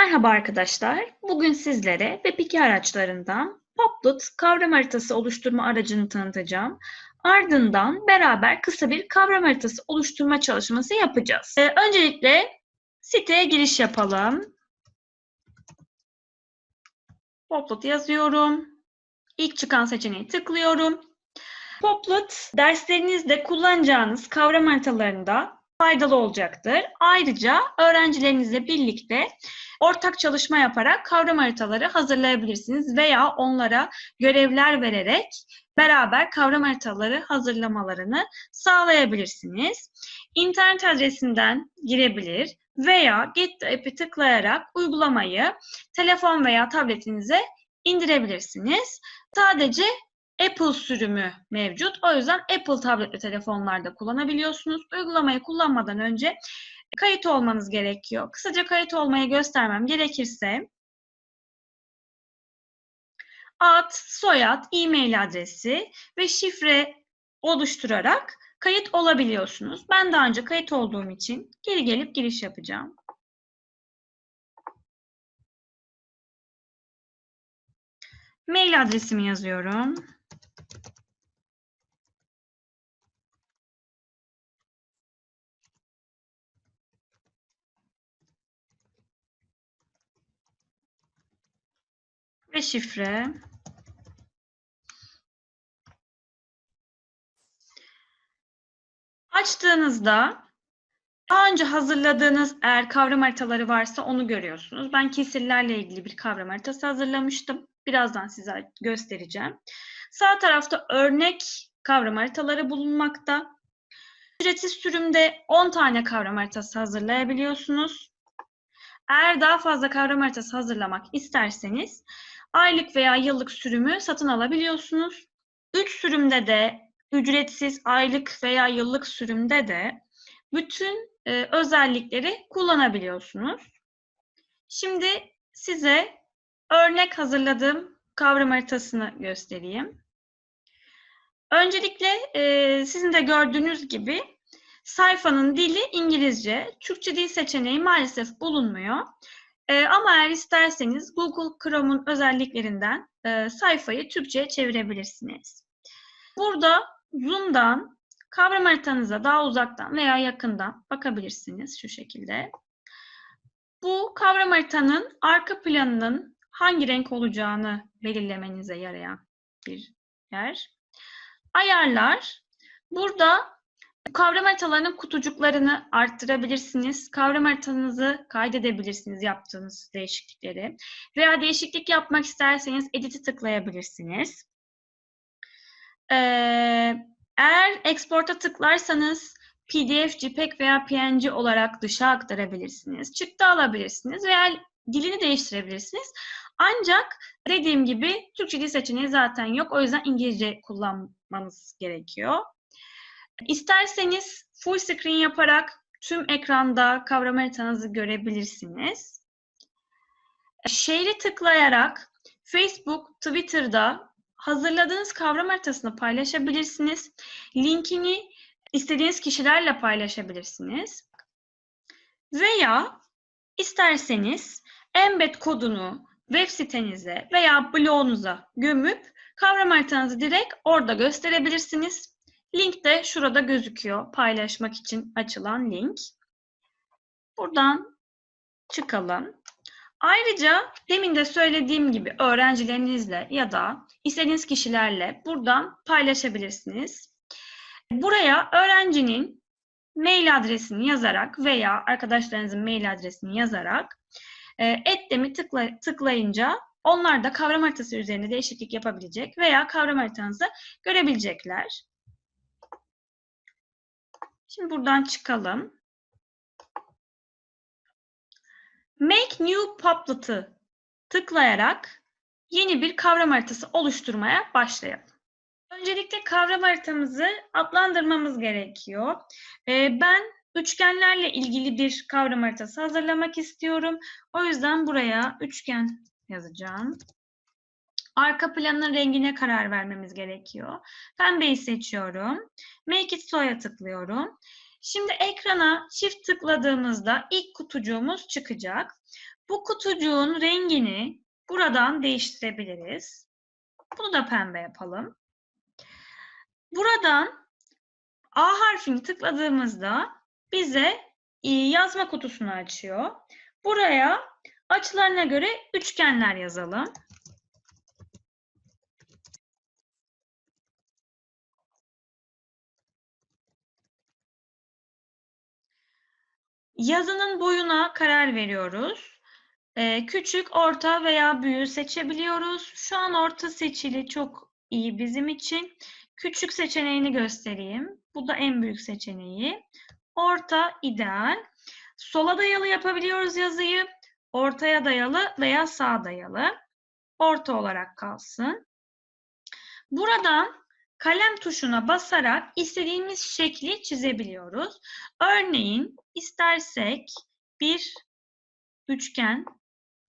Merhaba arkadaşlar. Bugün sizlere Web2 araçlarından Poplet kavram haritası oluşturma aracını tanıtacağım. Ardından beraber kısa bir kavram haritası oluşturma çalışması yapacağız. Ee, öncelikle siteye giriş yapalım. Poplet yazıyorum. İlk çıkan seçeneği tıklıyorum. Poplet derslerinizde kullanacağınız kavram haritalarında faydalı olacaktır. Ayrıca öğrencilerinizle birlikte ortak çalışma yaparak kavram haritaları hazırlayabilirsiniz veya onlara görevler vererek beraber kavram haritaları hazırlamalarını sağlayabilirsiniz. İnternet adresinden girebilir veya Get App'i tıklayarak uygulamayı telefon veya tabletinize indirebilirsiniz. Sadece Apple sürümü mevcut. O yüzden Apple tablet ve telefonlarda kullanabiliyorsunuz. Uygulamayı kullanmadan önce kayıt olmanız gerekiyor. Kısaca kayıt olmayı göstermem gerekirse ad, soyad, e-mail adresi ve şifre oluşturarak kayıt olabiliyorsunuz. Ben daha önce kayıt olduğum için geri gelip giriş yapacağım. Mail adresimi yazıyorum. Ve şifre. Açtığınızda daha önce hazırladığınız eğer kavram haritaları varsa onu görüyorsunuz. Ben kesirlerle ilgili bir kavram haritası hazırlamıştım. Birazdan size göstereceğim. Sağ tarafta örnek kavram haritaları bulunmakta. Ücretsiz sürümde 10 tane kavram haritası hazırlayabiliyorsunuz. Eğer daha fazla kavram haritası hazırlamak isterseniz aylık veya yıllık sürümü satın alabiliyorsunuz. 3 sürümde de ücretsiz aylık veya yıllık sürümde de bütün e, özellikleri kullanabiliyorsunuz. Şimdi size örnek hazırladığım kavram haritasını göstereyim. Öncelikle e, sizin de gördüğünüz gibi sayfanın dili İngilizce. Türkçe dil seçeneği maalesef bulunmuyor. E, ama eğer isterseniz Google Chrome'un özelliklerinden e, sayfayı Türkçe'ye çevirebilirsiniz. Burada Zoom'dan kavram haritanıza daha uzaktan veya yakından bakabilirsiniz şu şekilde. Bu kavram haritanın arka planının hangi renk olacağını belirlemenize yarayan bir yer. Ayarlar. Burada Kavram haritalarının kutucuklarını arttırabilirsiniz. Kavram haritanızı kaydedebilirsiniz yaptığınız değişiklikleri. Veya değişiklik yapmak isterseniz Edit'i tıklayabilirsiniz. Ee, eğer Export'a tıklarsanız PDF, JPEG veya PNG olarak dışa aktarabilirsiniz. Çıktı alabilirsiniz veya dilini değiştirebilirsiniz. Ancak dediğim gibi Türkçe dil seçeneği zaten yok. O yüzden İngilizce kullanmanız gerekiyor. İsterseniz full screen yaparak tüm ekranda kavram haritanızı görebilirsiniz. Share'i tıklayarak Facebook, Twitter'da hazırladığınız kavram haritasını paylaşabilirsiniz. Linkini istediğiniz kişilerle paylaşabilirsiniz. Veya isterseniz embed kodunu web sitenize veya blogunuza gömüp kavram haritanızı direkt orada gösterebilirsiniz. Link de şurada gözüküyor. Paylaşmak için açılan link. Buradan çıkalım. Ayrıca demin de söylediğim gibi öğrencilerinizle ya da istediğiniz kişilerle buradan paylaşabilirsiniz. Buraya öğrencinin mail adresini yazarak veya arkadaşlarınızın mail adresini yazarak e, etlemi tıkla, tıklayınca onlar da kavram haritası üzerinde değişiklik yapabilecek veya kavram haritanızı görebilecekler. Şimdi buradan çıkalım. Make New Poplet'ı tıklayarak yeni bir kavram haritası oluşturmaya başlayalım. Öncelikle kavram haritamızı adlandırmamız gerekiyor. Ee, ben üçgenlerle ilgili bir kavram haritası hazırlamak istiyorum. O yüzden buraya üçgen yazacağım. Arka planın rengine karar vermemiz gerekiyor. Pembeyi seçiyorum. Make it so'ya tıklıyorum. Şimdi ekrana çift tıkladığımızda ilk kutucuğumuz çıkacak. Bu kutucuğun rengini buradan değiştirebiliriz. Bunu da pembe yapalım. Buradan A harfini tıkladığımızda bize yazma kutusunu açıyor. Buraya açılarına göre üçgenler yazalım. Yazının boyuna karar veriyoruz. Ee, küçük, orta veya büyüğü seçebiliyoruz. Şu an orta seçili çok iyi bizim için. Küçük seçeneğini göstereyim. Bu da en büyük seçeneği. Orta ideal. Sola dayalı yapabiliyoruz yazıyı. Ortaya dayalı veya sağa dayalı. Orta olarak kalsın. Buradan kalem tuşuna basarak istediğimiz şekli çizebiliyoruz. Örneğin istersek bir üçgen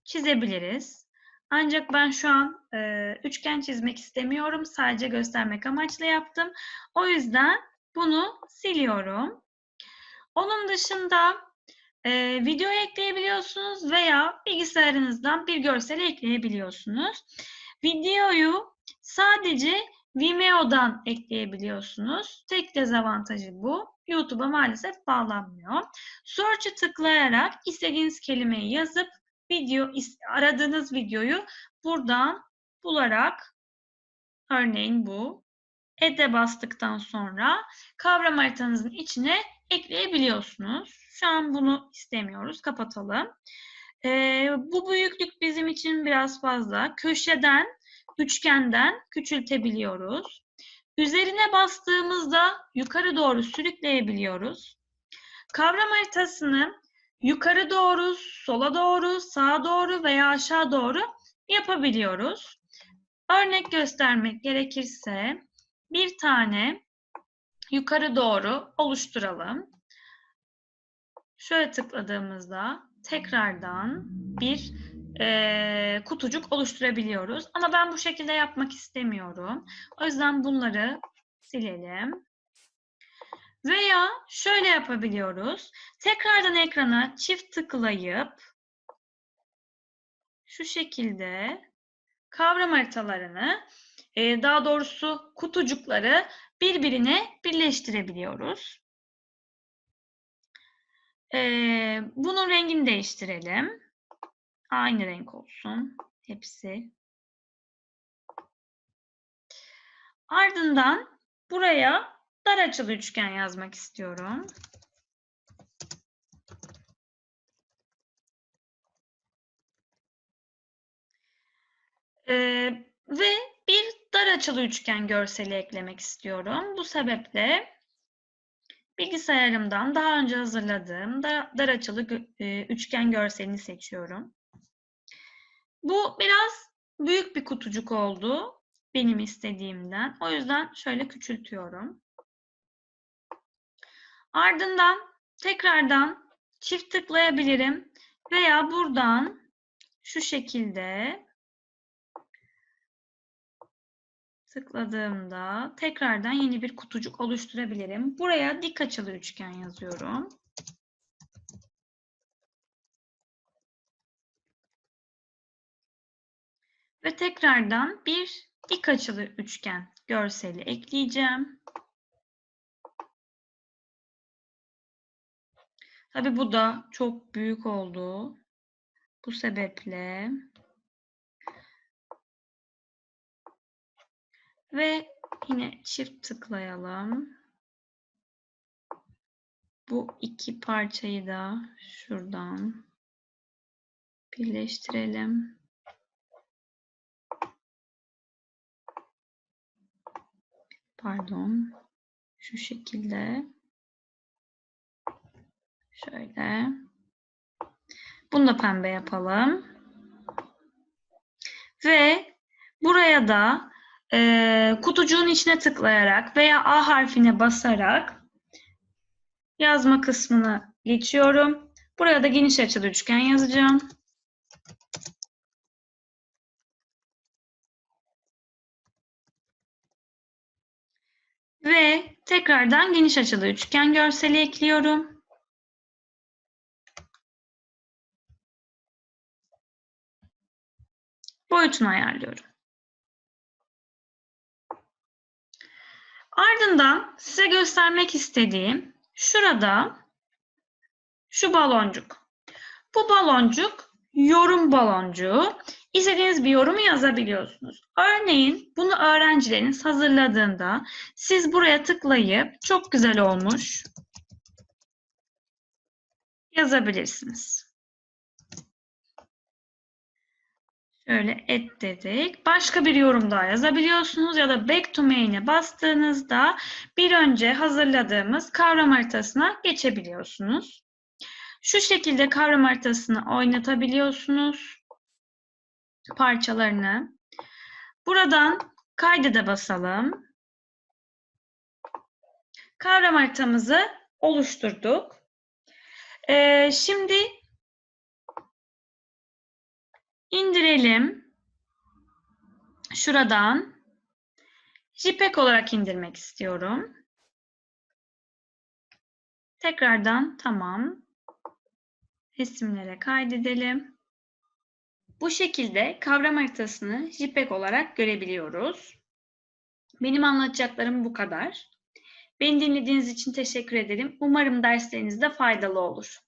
çizebiliriz. Ancak ben şu an e, üçgen çizmek istemiyorum. Sadece göstermek amaçlı yaptım. O yüzden bunu siliyorum. Onun dışında e, video ekleyebiliyorsunuz veya bilgisayarınızdan bir görsel ekleyebiliyorsunuz. Videoyu sadece Vimeo'dan ekleyebiliyorsunuz. Tek dezavantajı bu. YouTube'a maalesef bağlanmıyor. Search'ı tıklayarak istediğiniz kelimeyi yazıp video aradığınız videoyu buradan bularak örneğin bu Add'e bastıktan sonra kavram haritanızın içine ekleyebiliyorsunuz. Şu an bunu istemiyoruz. Kapatalım. Ee, bu büyüklük bizim için biraz fazla. Köşeden, üçgenden küçültebiliyoruz. Üzerine bastığımızda yukarı doğru sürükleyebiliyoruz. Kavram haritasını yukarı doğru, sola doğru, sağa doğru veya aşağı doğru yapabiliyoruz. Örnek göstermek gerekirse bir tane yukarı doğru oluşturalım. Şöyle tıkladığımızda tekrardan bir e, kutucuk oluşturabiliyoruz. Ama ben bu şekilde yapmak istemiyorum. O yüzden bunları silelim. Veya şöyle yapabiliyoruz. Tekrardan ekrana çift tıklayıp şu şekilde kavram haritalarını, daha doğrusu kutucukları birbirine birleştirebiliyoruz. Bunun rengini değiştirelim. Aynı renk olsun hepsi. Ardından buraya dar açılı üçgen yazmak istiyorum. Ee, ve bir dar açılı üçgen görseli eklemek istiyorum. Bu sebeple bilgisayarımdan daha önce hazırladığım dar, dar açılı e, üçgen görselini seçiyorum. Bu biraz büyük bir kutucuk oldu benim istediğimden. O yüzden şöyle küçültüyorum. Ardından tekrardan çift tıklayabilirim veya buradan şu şekilde tıkladığımda tekrardan yeni bir kutucuk oluşturabilirim. Buraya dik açılı üçgen yazıyorum. Ve tekrardan bir dik açılı üçgen görseli ekleyeceğim. Tabii bu da çok büyük oldu. Bu sebeple ve yine çift tıklayalım. Bu iki parçayı da şuradan birleştirelim. Pardon. Şu şekilde. Şöyle. Bunu da pembe yapalım. Ve buraya da e, kutucuğun içine tıklayarak veya A harfine basarak yazma kısmına geçiyorum. Buraya da geniş açılı üçgen yazacağım. Ve Tekrardan geniş açılı üçgen görseli ekliyorum. Boyutunu ayarlıyorum. Ardından size göstermek istediğim şurada şu baloncuk. Bu baloncuk yorum baloncuğu. İstediğiniz bir yorumu yazabiliyorsunuz. Örneğin bunu öğrencileriniz hazırladığında siz buraya tıklayıp çok güzel olmuş yazabilirsiniz. Şöyle et dedik. Başka bir yorum daha yazabiliyorsunuz ya da back to main'e bastığınızda bir önce hazırladığımız kavram haritasına geçebiliyorsunuz. Şu şekilde kavram haritasını oynatabiliyorsunuz parçalarını. Buradan kaydede basalım. Kavram haritamızı oluşturduk. Ee, şimdi indirelim. Şuradan JPEG olarak indirmek istiyorum. Tekrardan tamam. Resimlere kaydedelim. Bu şekilde kavram haritasını JPEG olarak görebiliyoruz. Benim anlatacaklarım bu kadar. Beni dinlediğiniz için teşekkür ederim. Umarım derslerinizde faydalı olur.